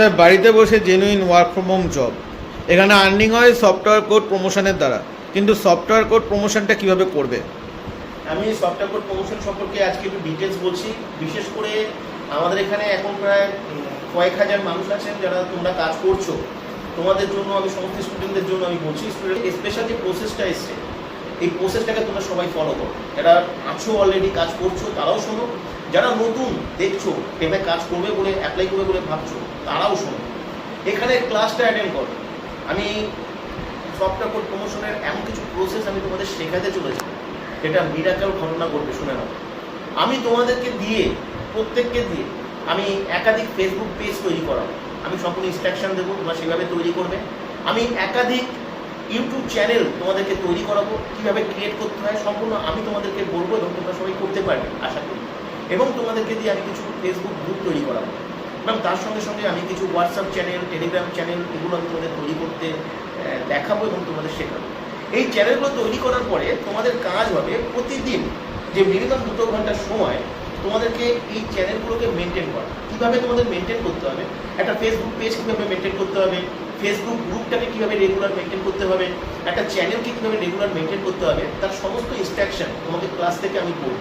Sir, বাড়িতে বসে genuine work from home job এখানে আর্নিং হয় সফটওয়্যার কোড প্রমোশনের দ্বারা। কিন্তু সফটওয়্যার কোড প্রমোশনটা কীভাবে করবে? আমি সফটওয়্যার কোড প্রমোশন সম্পর্কে আজকে একটু ডিটেলস বলছি। বিশেষ করে আমাদের এখানে এখন প্রায় কয়েক হাজার মানুষ আছেন যারা তোমরা কাজ করছ। তোমাদের জন্য আমি, সমস্ত স্টুডেন্টদের জন্য আমি বলছি স্পেশাল যে প্রসেসটা এসছে, এই প্রসেসটাকে তোমরা সবাই ফলো করো। যারা আছো অলরেডি কাজ করছ, তারাও শোনো। যারা নতুন দেখছ, প্রেমে কাজ করবে বলে অ্যাপ্লাই করবে বলে ভাবছ, তারাও শোনো। এখানে ক্লাসটা অ্যাটেন্ড করো। আমি সফটওয়্যার কোড প্রমোশনের এমন কিছু প্রসেস আমি তোমাদের শেখাতে চলেছি, যেটা মিরাকেল ঘটনা ঘটবে, শুনে নাও। আমি তোমাদেরকে দিয়ে, প্রত্যেককে দিয়ে, আমি একাধিক ফেসবুক পেজ তৈরি করাবো। আমি সম্পূর্ণ ইনস্ট্রাকশন দেবো, তোমরা সেভাবে তৈরি করবে। আমি একাধিক ইউটিউব চ্যানেল তোমাদেরকে তৈরি করাবো, কীভাবে ক্রিয়েট করতে হয়, সম্পূর্ণ আমি তোমাদেরকে বলব এবং তোমরা সবাই করতে পারবে, আশা করি। এবং তোমাদেরকে দিয়ে আমি কিছু ফেসবুক গ্রুপ তৈরি করাবো। এবং তার সঙ্গে সঙ্গে আমি কিছু হোয়াটসঅ্যাপ চ্যানেল টেলিগ্রাম চ্যানেল এগুলো আমি তোমাদের তৈরি করতে দেখাবো এবং তোমাদের শেখাবো। এই চ্যানেলগুলো তৈরি করার পরে তোমাদের কাজ হবে প্রতিদিন যে মিনিমাম দুটো ঘণ্টার সময় তোমাদেরকে এই চ্যানেলগুলোকে মেনটেন করা। কীভাবে তোমাদের মেনটেন করতে হবে? একটা ফেসবুক পেজ কীভাবে মেনটেন করতে হবে? ফেসবুক গ্রুপটাকে কীভাবে রেগুলার মেনটেন করতে হবে? একটা চ্যানেলকে কীভাবে রেগুলার মেনটেন করতে হবে? তার সমস্ত ইনস্ট্রাকশন তোমাদের ক্লাস থেকে আমি করব